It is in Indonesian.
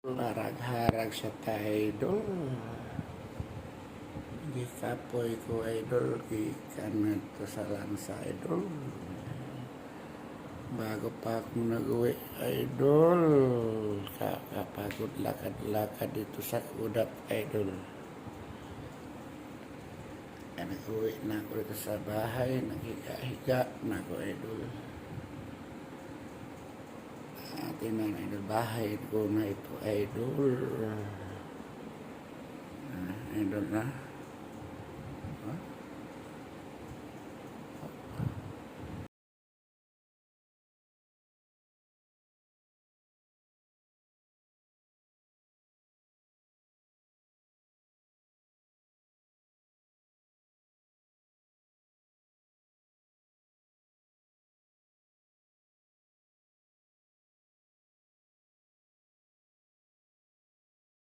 Harag-harag sa idol. Gikapoy ko idol, gikan to sa lansa idol. Bago pa ako nag-uwi idol, kakapagod lakad-lakad dito sa kudat idol. Nag-uwi na ako dito sa bahay, naghiga-higa na ako idol. Atin na idol, bahay ko na ito idol. Ah, idol na.